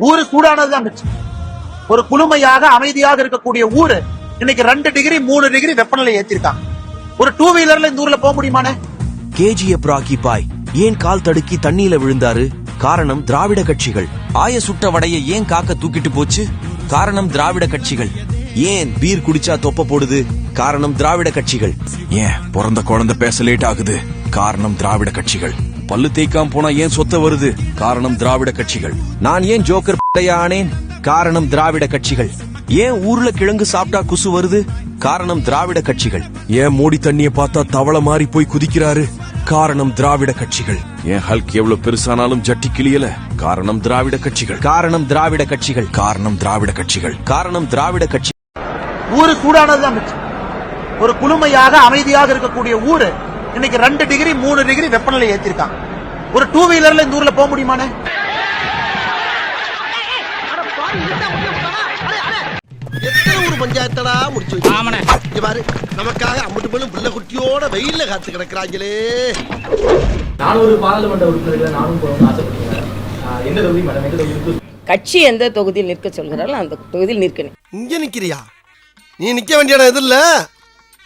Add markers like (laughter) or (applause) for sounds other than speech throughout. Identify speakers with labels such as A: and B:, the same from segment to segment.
A: ஊரு சூடானதுதான் ஒரு குளுமையாக அமைதியாக இருக்கக்கூடிய ஊரு இன்னைக்கு ரெண்டு டிகிரி மூணு டிகிரி வெப்பநிலை ஏத்திருக்காங்க. ஒரு டூ வீலர்ல இந்த ஊர்ல போக முடியுமானே?
B: கேஜிஎஃப் ராக்கி பாய் ஏன் கால் தடுக்கி தண்ணியில விழுந்தாரு? காரணம் திராவிட கட்சிகள். ஆய சுட்ட வடைய ஏன் காக்க தூக்கிட்டு போச்சு? காரணம் திராவிட கட்சிகள். ஏன் பீர் குடிச்சா தொப்ப போடுது? காரணம் திராவிட கட்சிகள். ஏன் பிறந்த குழந்தை பேச லேட் ஆகுது? காரணம் திராவிட கட்சிகள். பல்லு தேய்க்காம போனா ஏன் சொத்த வருது? காரணம் திராவிட கட்சிகள். நான் ஏன் ஜோக்கர் ஆனேன்? காரணம் திராவிட கட்சிகள். ஏன் ஊர்ல கிழங்கு சாப்பிட்டா குசு வருது? காரணம் திராவிட கட்சிகள். ஏன் மூடி தண்ணிய பார்த்தா தவளை மாறி போய் குதிக்கிறாரு? காரணம் திராவிட கட்சிகள். ஏன் ஹல்க் எவ்வளவு பெருசானாலும் ஜட்டி கிளியல? காரணம் திராவிட கட்சிகள். காரணம் திராவிட கட்சிகள். காரணம் திராவிட கட்சிகள். காரணம் திராவிட கட்சி
A: ஊரு சூடானதுதான் ஒரு குளுமையாக அமைதியாக இருக்கக்கூடிய ஊரு இன்னைக்கு ரெண்டு டிகிரி மூணு டிகிரி வெப்பநிலை ஏத்திருக்காங்க. ஒரு டூ வீலர்ல இந்த ஊர்ல போக முடியுமானே?
C: பஞ்சாயத்தடா முடிச்சு இங்க பாரு நமக்காக அம்பட்டு பெண்ணும் பிள்ளை குட்டியோட வெயில்ல காத்து கிடக்குறாங்களே.
D: நானூறு பாராளுமன்ற உறுப்பினர்களை நானும் ஆஹ் எந்த தொகுதி மேடம்? எந்த தொகுதி
E: கட்சி எந்த தொகுதியில் நிற்க சொல்கிறார்களோ அந்த தொகுதியில் நிற்கணும்.
C: இங்க நிக்கிறியா? நீ நிக்க வேண்டிய இடம் எது இல்ல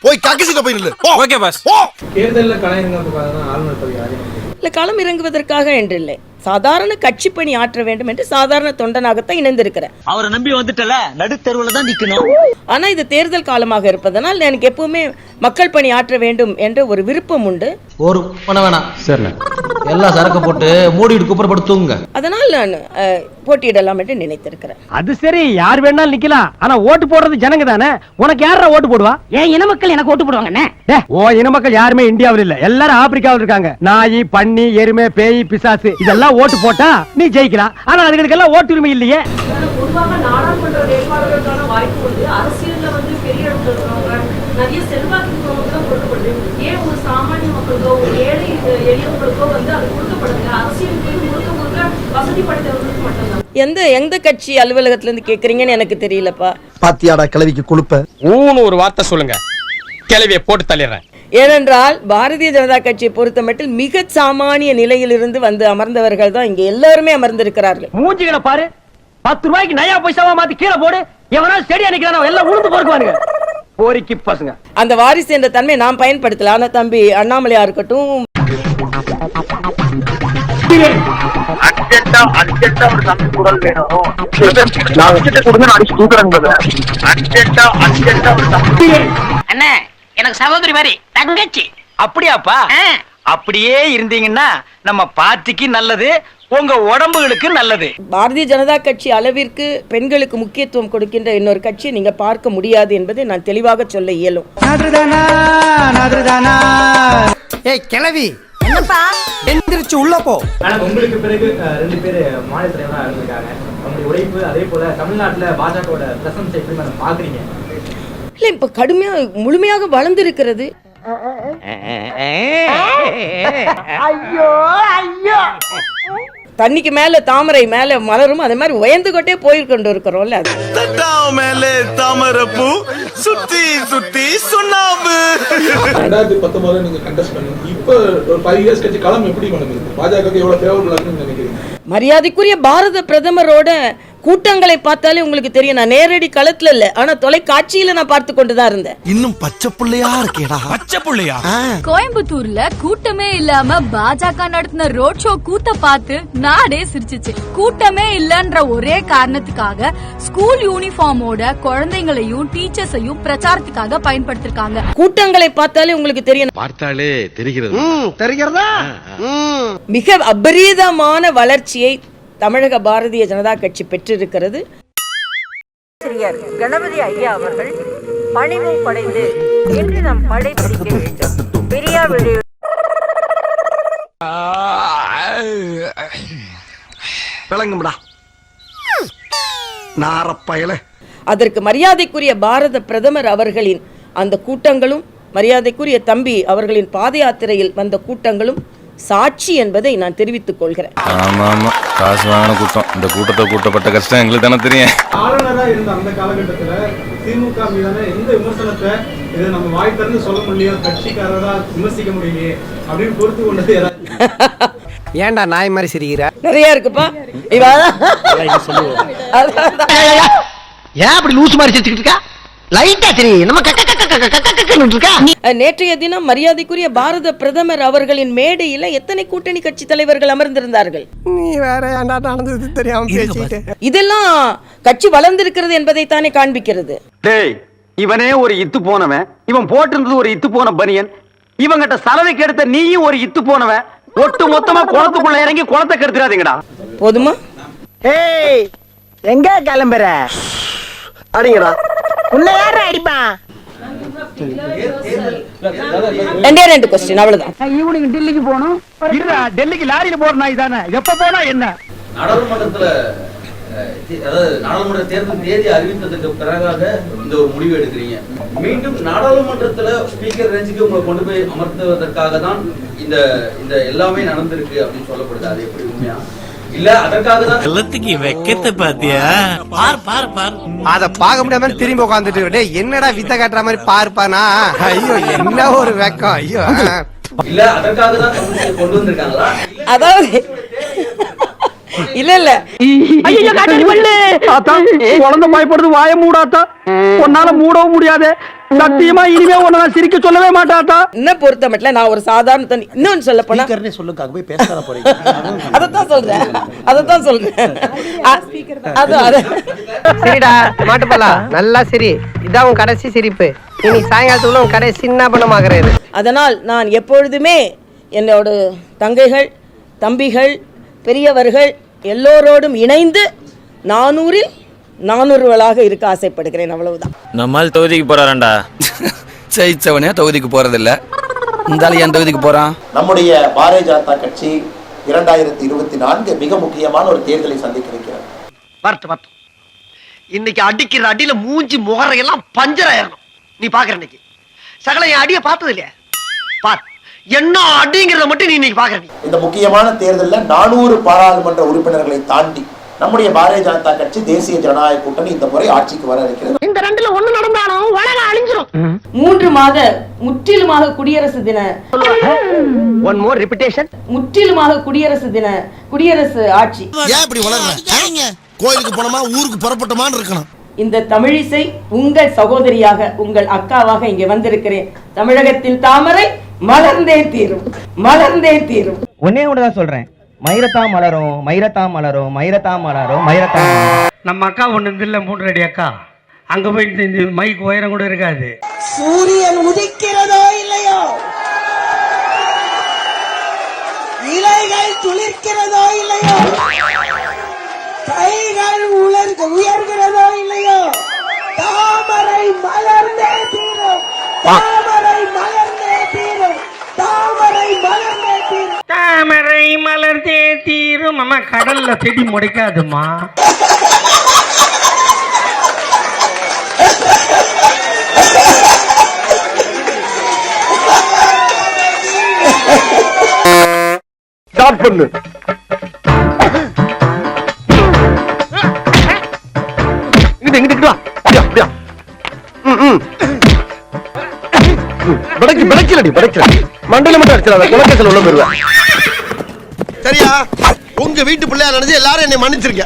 C: போய் கக்கசிட்ட போய் நில்லு. ஓகே பாஸ் ஓ
D: தேர்தலில் வந்து பார்த்தீங்கன்னா ஆளுநர் பதவி
E: இல்லை களம் இறங்குவதற்காக என்றில்லை. சாதாரண கட்சி பணி ஆற்ற வேண்டும் என்று சாதாரண தொண்டனாகத்தான் இணைந்திருக்கிறேன்.
F: அவரை நம்பி வந்துட்டல? நடுத்தெருவுல தான் நிக்கணும்.
E: ஆனா இது தேர்தல் காலமாக இருப்பதனால் எனக்கு எப்பவுமே மக்கள் பணி ஆற்ற வேண்டும் என்ற ஒரு விருப்பம் உண்டு.
G: ஒரு பண்ண வேணாம். சரி எல்லாம் சரக்கு போட்டு மூடிட்டு குப்புறப்படுத்துங்க
E: அதனால் நான் போட்டியிடலாம் என்று நினைத்திருக்கிறேன்.
H: அது சரி யார் வேணாலும் நிக்கலாம். ஆனா ஓட்டு போடுறது ஜனங்க தானே? உனக்கு யாரா ஓட்டு போடுவா?
I: ஏன் இன மக்கள் எனக்கு ஓட்டு போடுவாங்கண்ணே?
H: டேய், ஓ இன மக்கள் யாருமே இந்தியாவில் இல்ல. எல்லாரும் ஆப்பிரிக்காவில் இருக்காங்க. நாய் பன்னி எருமை பேய் பிசாசு இதெல்லாம் ஓட்டு போட்டா நீ ஜெயிக்கலாம். ஆனா அதுகளுக்கெல்லாம் ஓட்டு உரிமை இல்லையே.
J: பொதுவாக நாடாளுமன்ற வேட்பாளர்களுக்கான வாய்ப்பு வந்து அரசியல்ல வந்து பெரிய இடத்துல இருக்கிறவங்க நிறைய செல்வாக்கு இருக்கிறவங்க தான் கொடுக்கப்படுது ஏன் ஒரு சாமானிய மக்களுக்கோ ஒரு ஏழை அஹ், எளியவங்களுக்கோ வந்து அது கொடுக்கப்படுது அரசியலுக்கு வந்து முழுக்க முழுக்க வசதி படைத்தவர்களுக்கு மட்டும்தான்.
E: எந்த எந்த கட்சி அலுவலகத்துல இருந்து கேக்குறீங்கன்னு எனக்கு தெரியலப்பா.
C: பாத்தியாடா கிளவிக்கு கொழுப்ப.
H: ஊன்னு ஒரு வார்த்தை சொல்லுங்க. கிளவிய போட்டு தள்ளிடுறேன்.
E: ஏனென்றால் பாரதிய ஜனதா கட்சியை பொறுத்தமட்டில் மிக சாமானிய நிலையிலிருந்து வந்து அமர்ந்தவர்கள் தான் இங்க எல்லாருமே அமர்ந்திருக்கிறார்கள்.
H: மூஞ்சிகளை பாரு. பத்து ரூபாய்க்கு நயா பைசாவா மாத்தி கீழே போடு. எவனா செடியா நிக்கிறானோ எல்லாம் உளுந்து பொறுக்குவானுங்க. போரிக்கு பசங்க.
E: அந்த வாரிசு என்ற தன்மை நாம் பயன்படுத்தல. ஆனா தம்பி அண்ணாமலையா இருக்கட்டும்.
A: அர்ஜென்டா அர்ஜென்டா ஒரு தமிழ் குரல் வேணும். அர்ஜென்ட் கொடுங்க நாளைக்கு தூக்குறாங்க அர்ஜென்டா அர்ஜென்டா ஒரு தமிழ்
I: அண்ணே எனக்கு சகோதரி மாதிரி தங்கச்சி.
F: அப்படியாப்பா? அப்படியே இருந்தீங்கன்னா நம்ம பார்ட்டிக்கு நல்லது உங்க உடம்புகளுக்கு நல்லது.
E: பாரதிய ஜனதா கட்சி அளவிற்கு பெண்களுக்கு முக்கியத்துவம் கொடுக்கின்ற இன்னொரு கட்சியை நீங்க பார்க்க முடியாது என்பதை நான் தெளிவாக சொல்ல இயலும்.
C: ஏய் கிளவி என்னப்பா? எந்திரிச்சு உள்ள போ.
D: உங்களுக்கு பிறகு ரெண்டு பேர் மாநில தலைவராக இருந்திருக்காங்க. அவங்களுடைய உழைப்பு அதே போல தமிழ்நாட்டுல பாஜகவோட பிரசன்ஸ் எப்படி பாக்குறீங்க?
E: இல்ல இப்ப கடுமையா முழுமையாக வளர்ந்திருக்கிறது. தண்ணிக்கு மேல தாமரை மேல மலரும் அதே மாதிரி உயர்ந்து கொண்டே போயிட்டு இருக்கிறோம்ல
B: மேலே தாமரப்பூ சுத்தி சுத்தி சுண்ணாம்பு.
K: ரெண்டாயிரத்தி பத்தொன்பதுல நீங்க கண்டெஸ்ட் பண்ணீங்க இப்ப ஒரு ஃபைவ் இயர்ஸ் கழிச்சு களம் எப்படி பண்ணுங்க பாஜக எவ்வளவு ஃபேவரபிளா இருக்குன்னு நினைக்கிறீங்க?
E: மரியாதைக்குரிய பாரத பிரதமரோட கூட்டங்களை பார்த்தாலே உங்களுக்கு தெரியும். நான் நேரடி களத்துல இல்ல. ஆனா தொலைக்காட்சியில நான் பார்த்து கொண்டுதான் இருந்தேன்.
C: இன்னும் பச்சை புள்ளையா இருக்கேடா.
B: பச்சை புள்ளையா?
J: கோயம்புத்தூர்ல கூட்டமே இல்லாம பாஜக நடத்தின ரோட் ஷோ கூத்த பார்த்து நாடே சிரிச்சிச்சு. கூட்டமே இல்லன்ற ஒரே காரணத்துக்காக ஸ்கூல் யூனிஃபார்மோட குழந்தைங்களையும் டீச்சர்ஸையும் பிரச்சாரத்துக்காக பயன்படுத்திருக்காங்க.
E: கூட்டங்களை பார்த்தாலே உங்களுக்கு தெரியும்.
B: பார்த்தாலே தெரிகிறது.
C: தெரிகிறதா? ம்.
E: மிக அபரீதமான வளர்ச்சியை தமிழக பாரதிய ஜனதா கட்சி பெற்றிருக்கிறது. கணபதி ஐயா அவர்கள் பணிவை படைந்து இன்று நாம் படைபிடிக்க வேண்டும். பெரியா
C: விளங்கும்டா. நாரப்பயல.
E: அதற்கு மரியாதைக்குரிய பாரத பிரதமர் அவர்களின் அந்த கூட்டங்களும் மரியாதைக்குரிய தம்பி அவர்களின் பாத யாத்திரையில் வந்த கூட்டங்களும் சாட்சி என்பதை நான் தெரிவித்துக் கொள்கிறேன்.
B: ஆமா ஆமா காசு வாங்கின கூட்டம். இந்த கூட்டத்தை கூட்டப்பட்ட கஷ்டம் எங்களுக்கு தானே தெரியும்.
D: ஆளுநரா இருந்த அந்த காலகட்டத்துல திமுக மீதான எந்த விமர்சனத்தை இதை நம்ம வாய் திறந்து சொல்ல முடியலையோ? கட்சிக்காரரா விமர்சிக்க முடியலையே அப்படின்னு பொறுத்து கொண்டது (laughs)
L: ஏன்டா நாய் மாதிரி சிரிக்கிற?
E: நிறைய இருக்குப்பா. இவ அதான். அதான்.
M: ஏன் அப்படி லூஸ் மாதிரி சிரிச்சுக்கிட்டு இருக்கா? லைட்டா தெரியும் நம்ம கக்க
E: நேற்றைய தினம் மரியாதைக்குரிய பாரத பிரதமர் அவர்களின் மேடையில எத்தனை கூட்டணி கட்சி தலைவர்கள் அமர்ந்திருந்தார்கள்
L: நீ வேற நடந்தது தெரியாம பேசிட்டு
E: இதெல்லாம் கட்சி வளர்ந்திருக்கிறது என்பதை தானே
N: காண்பிக்கிறது இவனே ஒரு இத்து போனவன் இவன் போட்டிருந்தது ஒரு இத்து போன பனியன் இவங்கிட்ட சலவைக்கு எடுத்த நீயும் ஒரு இத்து போனவன் ஒட்டு மொத்தமா குளத்துக்குள்ள இறங்கி குளத்தை கெடுத்துறாதீங்கடா
E: போதுமா
L: ஏய் எங்க கிளம்புற
M: அடிங்கடா
L: உன்னை யார அடிப்பான்
E: ரெண்டே ரெண்டு கொஸ்டின் அவ்வளவுதான்.
L: ஈவினிங் டெல்லிக்கு போகணும். இருடா டெல்லிக்கு லாரியில போற நாய் தானே? எப்ப போனா என்ன?
G: நாடாளுமன்றத்துல அதாவது நாடாளுமன்ற தேர்தல் தேதி அறிவித்ததுக்கு பிறகாக இந்த ஒரு முடிவு எடுக்கிறீங்க. மீண்டும் நாடாளுமன்றத்துல ஸ்பீக்கர் ரேஞ்சுக்கு உங்களை கொண்டு போய் அமர்த்துவதற்காக தான் இந்த இந்த எல்லாமே நடந்திருக்கு அப்படின்னு சொல்லப்படுது. அது எப்படி உண்மையா? இல்ல அதற்காக தான்
N: எல்லாத்துக்கு வெக்கத்தை பாத்தியா? பார் பார் பார்.
L: அத பாக்க முடியாம திரும்பி உட்காந்துட்டு டேய் என்னடா வித்த காட்டுற மாதிரி பார்ப்பானா? ஐயோ என்ன ஒரு வெக்கம் ஐயோ
G: இல்ல அதற்காக தான் கொண்டு வந்திருக்காங்களா?
E: அதாவது இல்ல இல்ல.
L: குழந்தை பயப்படுறது வாய மூடாத்தா உன்னால மூடவும் முடியாது. சத்தியமா இனிமே உன்னை நான் சிரிக்க சொல்லவே மாட்டாத்தா
E: என்ன பொறுத்த மட்டும் நான் ஒரு சாதாரண தனி இன்னொன்னு சொல்ல போனா
M: சொல்லுங்க அங்க போய் பேசாத போறீங்க.
E: அதத்தான் சொல்றேன். அதத்தான் சொல்றேன். அது அது.
L: சரிடா மாட்டுப்பலா நல்லா சரி. இதான் உன் கடைசி சிரிப்பு. இன்னைக்கு சாயங்காலத்துக்குள்ள உன் கடைசி சின்ன பணமாகிறது
E: அதனால் நான் எப்பொழுதுமே என்னோட தங்கைகள் தம்பிகள் பெரியவர்கள் எல்லோரோடும் இணைந்து நானூறில் நானூறுவளாக இருக்க ஆசைப்படுகிறேன் அவ்வளவுதான்.
O: நம்மால் தொகுதிக்கு போறாராண்டா? (laughs)
G: ஜெயிச்சவனே தொகுதிக்கு போறதில்ல. இந்த ஆளு என் தொகுதிக்கு போறான்?
P: நம்முடைய பாரதிய ஜனதா கட்சி இரண்டாயிரத்தி இருபத்தி நான்கு மிக முக்கியமான ஒரு தேர்தலை சந்திக்க இருக்கிறது
M: வரட்டு இன்னைக்கு அடிக்கிற அடியில மூஞ்சி முகரையெல்லாம் பஞ்சர் ஆயிரணும். நீ பாக்குற இன்னைக்கு. சகல என் அடிய பார்த்தது இல்லையா பார். என்ன அடிங்கிறத மட்டும் நீ இன்னைக்கு பாக்குற நீ
P: இந்த முக்கியமான தேர்தலில் நானூறு பாராளுமன்ற உறுப்பினர்களை தாண்டி நம்முடைய பாரதிய ஜனதா கட்சி தேசிய ஜனநாயக கூட்டணி இந்த முறை ஆட்சிக்கு வர இருக்கிறது.
I: இந்த ரெண்டுல ஒண்ணு நடந்தாலும் உலகம் அழிஞ்சிரும்.
E: மூன்று மாத முற்றிலுமாக குடியரசு தின.
M: ஒன் மோர் ரிப்பிட்டேஷன்
E: முற்றிலுமாக குடியரசு தின குடியரசு ஆட்சி.
M: ஏன் இப்படி வளர்ற? கோயிலுக்கு போனோமா ஊருக்கு புறப்பட்டோமான்னு இருக்கணும்.
E: இந்த தமிழிசை உங்கள் சகோதரியாக உங்கள் அக்காவாக இங்கே வந்திருக்கிறேன். தமிழகத்தில் தாமரை மலர்ந்தே தீரும் மலர்ந்தே தீரும்.
L: ஒன்னே ஒண்ணுதான் சொல்றேன். மயிரத்தா மலரும் மயிரத்தா மலரும் மயிரத்தா மலரும் மயிரத்தா நம்ம அக்கா ஒண்ணு இல்ல மூன்று அடி அக்கா. அங்க போய் இந்த- மைக் உயரம் கூட இருக்காது.
M: சூரியன் உதிக்கிறதோ இல்லையோ? இலைகள் துளிர்க்கிறதோ இல்லையோ? கைகள் உலர்க உயர்கிறதோ இல்லையோ? தாமரை மலர்ந்தே தீரும். தாமரை மலர்ந்தே தீரும் தீரும்
L: அம்மா கடல்ல செடி முடைக்காதுமா
M: ஸ்டார்ட் பண்ணு இங்கிட்டு இங்கிட்டு வா அப்படியா ம் ம் படைக்கு படைக்கலடி படைக்கல மட்டும் அடிச்சிடாத குலக்கத்தில் உள்ள போயிருவேன். சரியா? உங்க வீட்டு பிள்ளையா நினைச்சு எல்லாரும் என்னை மன்னிச்சிருக்க